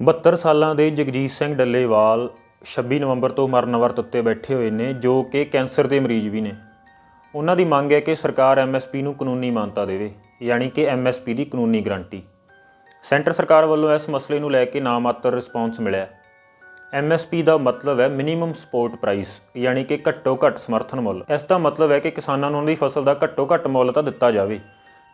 72 ਸਾਲਾਂ ਦੇ ਜਗਜੀਤ ਸਿੰਘ ਡੱਲੇਵਾਲ 26 ਨਵੰਬਰ ਤੋਂ ਮਰਨ ਵਰਤ ਉੱਤੇ ਬੈਠੇ ਹੋਏ ਨੇ, ਜੋ ਕਿ ਕੈਂਸਰ ਦੇ ਮਰੀਜ਼ ਵੀ ਨੇ। ਉਹਨਾਂ ਦੀ ਮੰਗ ਹੈ ਕਿ ਸਰਕਾਰ ਐਮਐਸਪੀ ਨੂੰ ਕਾਨੂੰਨੀ ਮਾਨਤਾ ਦੇਵੇ, ਯਾਨੀ ਕਿ ਐਮਐਸਪੀ ਦੀ ਕਾਨੂੰਨੀ ਗਰੰਟੀ। ਸੈਂਟਰ ਸਰਕਾਰ ਵੱਲੋਂ ਇਸ ਮਸਲੇ ਨੂੰ ਲੈ ਕੇ ਨਾਮਾਤਰ ਰਿਸਪੌਂਸ ਮਿਲਿਆ ਐਮਐਸਪੀ ਦਾ ਮਤਲਬ ਹੈ ਮਿਨੀਮਮ ਸਪੋਰਟ ਪ੍ਰਾਈਸ, ਯਾਨੀ ਕਿ ਘੱਟੋ ਘੱਟ ਸਮਰਥਨ ਮੁੱਲ। ਇਸ ਦਾ ਮਤਲਬ ਹੈ ਕਿ ਕਿਸਾਨਾਂ ਨੂੰ ਉਹਨਾਂ ਦੀ ਫਸਲ ਦਾ ਘੱਟੋ ਘੱਟ ਮੁੱਲ ਤਾਂ ਦਿੱਤਾ ਜਾਵੇ।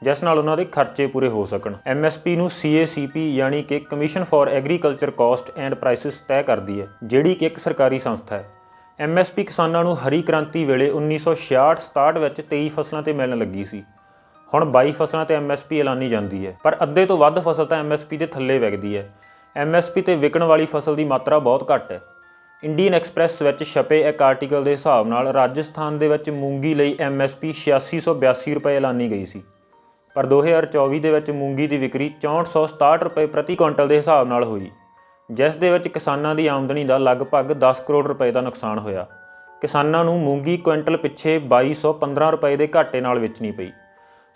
ਜਿਸ ਨਾਲ ਉਹਨਾਂ ਦੇ ਖਰਚੇ ਪੂਰੇ ਹੋ ਸਕਣ। ਐਮਐਸਪੀ ਨੂੰ ਸੀਏਸੀਪੀ ਯਾਨੀ ਕਿ commission for agriculture cost and prices ਤੈਅ ਕਰਦੀ ਹੈ, ਜਿਹੜੀ ਕਿ ਇੱਕ ਸਰਕਾਰੀ ਸੰਸਥਾ ਹੈ। ਐਮਐਸਪੀ ਕਿਸਾਨਾਂ ਨੂੰ ਹਰੀ ਕ੍ਰਾਂਤੀ ਵੇਲੇ 1966-67 ਵਿੱਚ 23 ਫਸਲਾਂ ਤੇ ਮਿਲਣ ਲੱਗੀ ਸੀ। ਹੁਣ 22 ਫਸਲਾਂ ਤੇ ਐਮਐਸਪੀ ਐਲਾਨੀ ਜਾਂਦੀ ਹੈ। ਪਰ ਅੱਧੇ ਤੋਂ ਵੱਧ ਫਸਲ ਤਾਂ ਐਮਐਸਪੀ ਦੇ ਥੱਲੇ ਵਿਕਦੀ ਹੈ। ਐਮਐਸਪੀ ਤੇ ਵਿਕਣ ਵਾਲੀ ਫਸਲ ਦੀ ਮਾਤਰਾ ਬਹੁਤ ਘੱਟ ਹੈ। ਇੰਡੀਅਨ ਐਕਸਪ੍ਰੈਸ ਵਿੱਚ ਛਪੇ ਇੱਕ ਆਰਟੀਕਲ ਦੇ ਹਿਸਾਬ ਨਾਲ ਰਾਜਸਥਾਨ ਦੇ ਵਿੱਚ ਮੂੰਗੀ ਲਈ ਐਮਐਸਪੀ 8682 ਰੁਪਏ ਐਲਾਨੀ ਗਈ ਸੀ। ਪਰ 2024 ਦੇ ਵਿੱਚ ਮੂੰਗੀ ਦੀ ਵਿਕਰੀ 6467 ਰੁਪਏ ਪ੍ਰਤੀ ਕੁਇੰਟਲ ਦੇ ਹਿਸਾਬ ਨਾਲ ਹੋਈ, ਜਿਸ ਦੇ ਵਿੱਚ ਕਿਸਾਨਾਂ ਦੀ ਆਮਦਨੀ ਦਾ ਲਗਭਗ 10 ਕਰੋੜ ਰੁਪਏ ਦਾ ਨੁਕਸਾਨ ਹੋਇਆ। ਕਿਸਾਨਾਂ ਨੂੰ ਮੂੰਗੀ ਕੁਇੰਟਲ ਪਿੱਛੇ 2215 ਰੁਪਏ ਦੇ ਘਾਟੇ ਨਾਲ ਵੇਚਣੀ ਪਈ।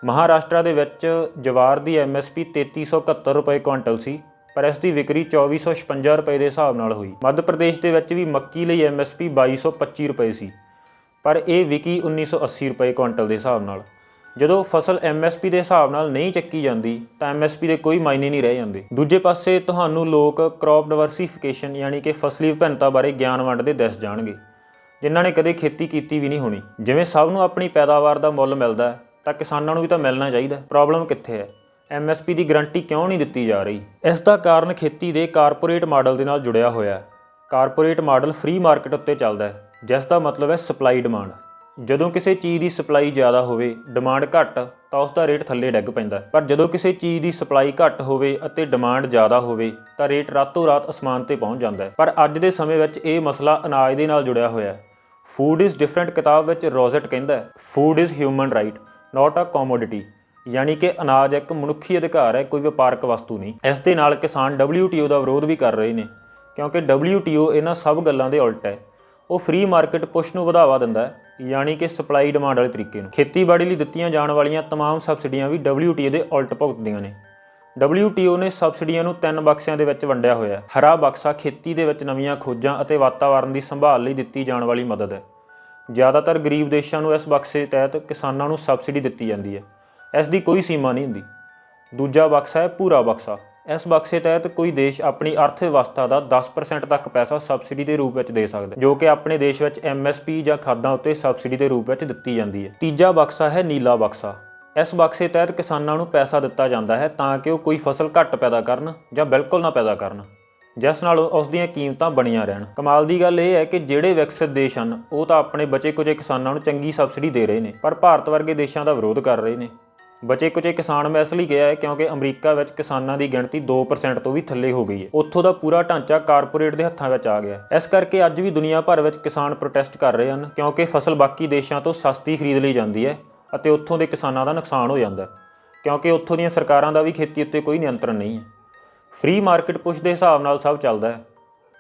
ਮਹਾਰਾਸ਼ਟਰ ਦੇ ਵਿੱਚ ਜਵਾਰ ਦੀ ਐਮਐਸਪੀ 3371 ਰੁਪਏ ਕੁਇੰਟਲ ਸੀ, ਪਰ ਇਸ ਦੀ ਵਿਕਰੀ 2456 ਰੁਪਏ ਦੇ ਹਿਸਾਬ ਨਾਲ ਹੋਈ। ਮੱਧ ਪ੍ਰਦੇਸ਼ ਦੇ ਵਿੱਚ ਵੀ ਮੱਕੀ ਲਈ ਐਮਐਸਪੀ 2225 ਰੁਪਏ ਸੀ, ਪਰ ਇਹ ਵਿਕੀ 1980 ਰੁਪਏ ਕੁਇੰਟਲ ਦੇ ਹਿਸਾਬ ਨਾਲ। ਜਦੋਂ ਫਸਲ ਐਮਐਸਪੀ ਦੇ ਹਿਸਾਬ ਨਾਲ ਨਹੀਂ ਚੱਕੀ ਜਾਂਦੀ, ਤਾਂ ਐਮਐਸਪੀ ਦੇ ਕੋਈ ਮਾਇਨੇ ਨਹੀਂ ਰਹਿ ਜਾਂਦੇ। ਦੂਜੇ ਪਾਸੇ ਤੁਹਾਨੂੰ ਲੋਕ ਕ੍ਰੌਪ ਡਾਈਵਰਸਿਫਿਕੇਸ਼ਨ ਯਾਨੀ ਕਿ ਫਸਲੀ ਵਿਭਿੰਨਤਾ ਬਾਰੇ ਗਿਆਨ ਵੰਡਦੇ ਦਿਸ ਜਾਣਗੇ, ਜਿਨ੍ਹਾਂ ਨੇ ਕਦੇ ਖੇਤੀ ਕੀਤੀ ਵੀ ਨਹੀਂ ਹੋਣੀ। ਜਿਵੇਂ ਸਭ ਨੂੰ ਆਪਣੀ ਪੈਦਾਵਾਰ ਦਾ ਮੁੱਲ ਮਿਲਦਾ ਹੈ, ਤਾਂ ਕਿਸਾਨਾਂ ਨੂੰ ਵੀ ਤਾਂ ਮਿਲਣਾ ਚਾਹੀਦਾ ਪ੍ਰੋਬਲਮ ਕਿੱਥੇ ਹੈ? ਐਮਐਸਪੀ ਦੀ ਗਾਰੰਟੀ ਕਿਉਂ ਨਹੀਂ ਦਿੱਤੀ ਜਾ ਰਹੀ? ਇਸ ਦਾ ਕਾਰਨ ਖੇਤੀ ਦੇ ਕਾਰਪੋਰੇਟ ਮਾਡਲ ਦੇ ਨਾਲ ਜੁੜਿਆ ਹੋਇਆ ਹੈ। ਕਾਰਪੋਰੇਟ ਮਾਡਲ ਫ੍ਰੀ ਮਾਰਕੀਟ ਉੱਤੇ ਚੱਲਦਾ ਹੈ, ਜਿਸ ਦਾ ਮਤਲਬ ਹੈ ਸਪਲਾਈ ਡਿਮਾਂਡ ਜਦੋਂ ਕਿਸੇ ਚੀਜ਼ ਦੀ ਸਪਲਾਈ ਜ਼ਿਆਦਾ ਹੋਵੇ ਡਿਮਾਂਡ ਘੱਟ, ਤਾਂ ਉਸ ਦਾ ਰੇਟ ਥੱਲੇ ਡਿੱਗ ਪੈਂਦਾ ਪਰ ਜਦੋਂ ਕਿਸੇ ਚੀਜ਼ ਦੀ ਸਪਲਾਈ ਘੱਟ ਹੋਵੇ ਅਤੇ ਡਿਮਾਂਡ ਜ਼ਿਆਦਾ ਹੋਵੇ, ਤਾਂ ਰੇਟ ਰਾਤੋਂ ਰਾਤ ਅਸਮਾਨ ਤੇ ਪਹੁੰਚ ਜਾਂਦਾ ਹੈ। ਪਰ ਅੱਜ ਦੇ ਸਮੇਂ ਵਿੱਚ ਇਹ ਮਸਲਾ ਅਨਾਜ ਦੇ ਨਾਲ ਜੁੜਿਆ ਹੋਇਆ ਹੈ। ਫੂਡ ਇਜ਼ ਡਿਫਰੈਂਟ ਕਿਤਾਬ ਵਿੱਚ ਰੋਜ਼ਟ ਕਹਿੰਦਾ ਹੈ food is human right not a commodity ਯਾਨੀ ਕਿ ਅਨਾਜ ਇੱਕ ਮਨੁੱਖੀ ਅਧਿਕਾਰ ਹੈ, ਕੋਈ ਵਪਾਰਕ ਵਸਤੂ ਨਹੀਂ। ਇਸ ਦੇ ਨਾਲ ਕਿਸਾਨ WTO ਦਾ ਵਿਰੋਧ ਵੀ ਕਰ ਰਹੇ ਨੇ, ਕਿਉਂਕਿ WTO ਇਹਨਾਂ ਸਭ ਗੱਲਾਂ ਦੇ ਉਲਟ ਹੈ। ਉਹ ਫ੍ਰੀ ਮਾਰਕੀਟ ਪੁਸ਼ ਨੂੰ ਵਧਾਵਾ ਦਿੰਦਾ ਹੈ ਯਾਨੀ ਕਿ ਸਪਲਾਈ ਡਿਮਾਂਡ ਵਾਲੇ ਤਰੀਕੇ ਨੂੰ ਖੇਤੀਬਾੜੀ ਲਈ ਦਿੱਤੀਆਂ ਜਾਣ ਵਾਲੀਆਂ तमाम ਸਬਸਿਡੀਆਂ ਵੀ WTO ਦੇ ਉਲਟ ਭੁਗਤਦੀਆਂ ਨੇ WTO ਨੇ ਸਬਸਿਡੀਆਂ ਨੂੰ ਤਿੰਨ ਬਕਸਿਆਂ ਦੇ ਵਿੱਚ ਵੰਡਿਆ ਹੋਇਆ ਹੈ ਹਰਾ ਬਕਸਾ ਖੇਤੀ ਦੇ ਵਿੱਚ ਨਵੀਆਂ ਖੋਜਾਂ ਅਤੇ ਵਾਤਾਵਰਣ ਦੀ ਸੰਭਾਲ ਲਈ ਦਿੱਤੀ ਜਾਣ ਵਾਲੀ ਮਦਦ ਹੈ ਜ਼ਿਆਦਾਤਰ ਗਰੀਬ ਦੇਸ਼ਾਂ ਨੂੰ ਇਸ ਬਕਸੇ ਤਹਿਤ ਕਿਸਾਨਾਂ ਨੂੰ ਸਬਸਿਡੀ ਦਿੱਤੀ ਜਾਂਦੀ ਹੈ ਇਸ ਦੀ ਕੋਈ ਸੀਮਾ ਨਹੀਂ ਹੁੰਦੀ ਦੂਜਾ ਬਕਸਾ ਹੈ ਪੂਰਾ ਬਕਸਾ ਇਸ ਬਕਸੇ ਤਹਿਤ ਕੋਈ ਦੇਸ਼ ਆਪਣੀ ਅਰਥ ਵਿਵਸਥਾ ਦਾ 10% ਤੱਕ ਪੈਸਾ ਸਬਸਿਡੀ ਦੇ ਰੂਪ ਵਿੱਚ ਦੇ ਸਕਦਾ ਜੋ ਕਿ ਆਪਣੇ ਦੇਸ਼ ਵਿੱਚ MSP ਜਾਂ ਖਾਦਾਂ ਉੱਤੇ ਸਬਸਿਡੀ ਦੇ ਰੂਪ ਵਿੱਚ ਦਿੱਤੀ ਜਾਂਦੀ ਹੈ। ਤੀਜਾ ਬਕਸਾ ਹੈ ਨੀਲਾ ਬਕਸਾ। ਇਸ ਬਕਸੇ ਤਹਿਤ ਕਿਸਾਨਾਂ ਨੂੰ ਪੈਸਾ ਦਿੱਤਾ ਜਾਂਦਾ ਹੈ ਤਾਂ ਕਿ ਉਹ ਕੋਈ ਫਸਲ ਘੱਟ ਪੈਦਾ ਕਰਨ ਜਾਂ ਬਿਲਕੁਲ ਨਾ ਪੈਦਾ ਕਰਨ, ਜਿਸ ਨਾਲ ਉਸ ਦੀਆਂ ਕੀਮਤਾਂ ਬਣੀਆਂ ਰਹਿਣ। ਕਮਾਲ ਦੀ ਗੱਲ ਇਹ ਹੈ ਕਿ ਜਿਹੜੇ ਵਿਕਸਿਤ ਦੇਸ਼ ਹਨ, ਉਹ ਤਾਂ ਆਪਣੇ ਬਚੇ ਕੁਝ ਕਿਸਾਨਾਂ ਨੂੰ ਚੰਗੀ ਸਬਸਿਡੀ ਦੇ ਰਹੇ ਨੇ, ਪਰ ਭਾਰਤ ਵਰਗੇ ਦੇਸ਼ਾਂ ਦਾ ਵਿਰੋਧ ਕਰ ਰਹੇ ਨੇ। ਬਚੇ ਕੁਚੇ ਕਿਸਾਨ ਮੈਂ ਇਸ ਲਈ ਗਿਆ ਹੈ ਕਿਉਂਕਿ ਅਮਰੀਕਾ ਵਿੱਚ ਕਿਸਾਨਾਂ ਦੀ ਗਿਣਤੀ 2% ਤੋਂ ਵੀ ਥੱਲੇ ਹੋ ਗਈ ਹੈ। ਉੱਥੋਂ ਦਾ ਪੂਰਾ ਢਾਂਚਾ ਕਾਰਪੋਰੇਟ ਦੇ ਹੱਥਾਂ ਵਿੱਚ ਆ ਗਿਆ। ਹੈ। ਇਸ ਕਰਕੇ ਅੱਜ ਵੀ ਦੁਨੀਆ ਭਰ ਵਿੱਚ ਕਿਸਾਨ ਪ੍ਰੋਟੈਸਟ ਕਰ ਰਹੇ ਹਨ ਕਿਉਂਕਿ ਫਸਲ ਬਾਕੀ ਦੇਸ਼ਾਂ ਤੋਂ ਸਸਤੀ ਖਰੀਦ ਲਈ ਜਾਂਦੀ ਹੈ ਅਤੇ ਉੱਥੋਂ ਦੇ ਕਿਸਾਨਾਂ ਦਾ ਨੁਕਸਾਨ ਹੋ ਜਾਂਦਾ ਹੈ। ਕਿਉਂਕਿ ਉੱਥੋਂ ਦੀਆਂ ਸਰਕਾਰਾਂ ਦਾ ਵੀ ਖੇਤੀ ਉੱਤੇ ਕੋਈ ਨਿਯੰਤਰਣ ਨਹੀਂ ਹੈ। ਫ੍ਰੀ ਮਾਰਕੀਟ ਪੁਸ਼ ਦੇ ਹਿਸਾਬ ਨਾਲ ਸਭ ਚੱਲਦਾ ਹੈ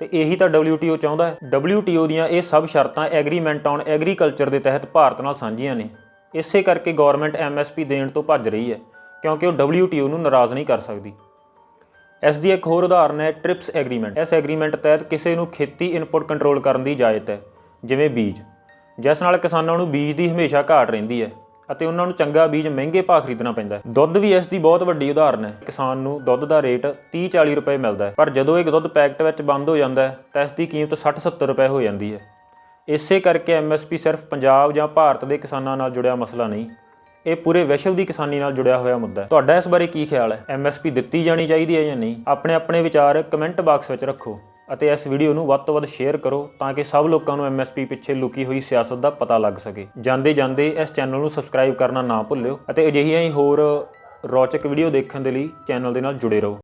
ਤੇ ਇਹੀ ਤਾਂ WTO ਚਾਹੁੰਦਾ ਹੈ। WTO ਦੀਆਂ ਇਹ ਸਭ ਸ਼ਰਤਾਂ ਐਗਰੀਮੈਂਟ ਔਨ ਐਗਰੀਕਲਚਰ ਦੇ ਤਹਿਤ ਭਾਰਤ ਨਾਲ ਸਾਂਝੀਆਂ ਨੇ। ਇਸੇ ਕਰਕੇ ਗਵਰਨਮੈਂਟ MSP ਦੇਣ ਤੋਂ ਭੱਜ ਰਹੀ ਹੈ, ਕਿਉਂਕਿ ਉਹ WTO ਨੂੰ ਨਾਰਾਜ਼ ਨਹੀਂ ਕਰ ਸਕਦੀ। ਇਸ ਦੀ ਇੱਕ ਹੋਰ ਉਦਾਹਰਨ ਹੈ ਟ੍ਰਿਪਸ ਐਗਰੀਮੈਂਟ। ਇਸ ਐਗਰੀਮੈਂਟ ਤਹਿਤ ਕਿਸੇ ਨੂੰ ਖੇਤੀ ਇਨਪੁਟ ਕੰਟਰੋਲ ਕਰਨ ਦੀ ਇਜਾਜ਼ਤ ਹੈ, ਜਿਵੇਂ ਬੀਜ। ਜਿਸ ਨਾਲ ਕਿਸਾਨਾਂ ਨੂੰ ਬੀਜ ਦੀ ਹਮੇਸ਼ਾ ਘਾਟ ਰਹਿੰਦੀ ਹੈ ਅਤੇ ਉਹਨਾਂ ਨੂੰ ਚੰਗਾ ਬੀਜ ਮਹਿੰਗੇ ਭਾਅ ਖਰੀਦਣਾ ਪੈਂਦਾ ਹੈ। ਦੁੱਧ ਵੀ ਇਸ ਦੀ ਬਹੁਤ ਵੱਡੀ ਉਦਾਹਰਨ ਹੈ। ਕਿਸਾਨ ਨੂੰ ਦੁੱਧ ਦਾ ਰੇਟ 30-40 ਰੁਪਏ ਮਿਲਦਾ ਹੈ, ਪਰ ਜਦੋਂ ਇੱਕ ਦੁੱਧ ਪੈਕਟ ਵਿੱਚ ਬੰਦ ਹੋ ਜਾਂਦਾ ਹੈ, ਤਾਂ ਇਸ ਦੀ ਕੀਮਤ 60-70 ਰੁਪਏ ਹੋ ਜਾਂਦੀ ਹੈ। ਇਸੇ ਕਰਕੇ ਐਮਐਸਪੀ ਸਿਰਫ ਪੰਜਾਬ ਜਾਂ ਭਾਰਤ ਦੇ ਕਿਸਾਨਾਂ ਨਾਲ ਜੁੜਿਆ ਮਸਲਾ ਨਹੀਂ, ਇਹ ਪੂਰੇ ਵਿਸ਼ਵ ਦੀ ਕਿਸਾਨੀ ਨਾਲ ਜੁੜਿਆ ਹੋਇਆ ਮੁੱਦਾ ਹੈ। ਤੁਹਾਡਾ ਇਸ ਬਾਰੇ ਕੀ ਖਿਆਲ ਹੈ? ਐਮਐਸਪੀ ਦਿੱਤੀ ਜਾਣੀ ਚਾਹੀਦੀ ਹੈ ਜਾਂ ਨਹੀਂ? ਆਪਣੇ ਆਪਣੇ ਵਿਚਾਰ ਕਮੈਂਟ ਬਾਕਸ ਵਿੱਚ ਰੱਖੋ ਅਤੇ ਇਸ ਵੀਡੀਓ ਨੂੰ ਵੱਧ ਤੋਂ ਵੱਧ ਸ਼ੇਅਰ ਕਰੋ ਤਾਂ ਕਿ ਸਭ ਲੋਕਾਂ ਨੂੰ ਐਮਐਸਪੀ ਪਿੱਛੇ ਲੁਕੀ ਹੋਈ ਸਿਆਸਤ ਦਾ ਪਤਾ ਲੱਗ ਸਕੇ। ਜਾਂਦੇ ਜਾਂਦੇ ਇਸ ਚੈਨਲ ਨੂੰ ਸਬਸਕ੍ਰਾਈਬ ਕਰਨਾ ਨਾ ਭੁੱਲਿਓ ਅਤੇ ਅਜਿਹੀਆਂ ਹੀ ਹੋਰ ਰੌਚਕ ਵੀਡੀਓ ਦੇਖਣ ਦੇ ਲਈ ਚੈਨਲ ਦੇ ਨਾਲ ਜੁੜੇ ਰਹੋ।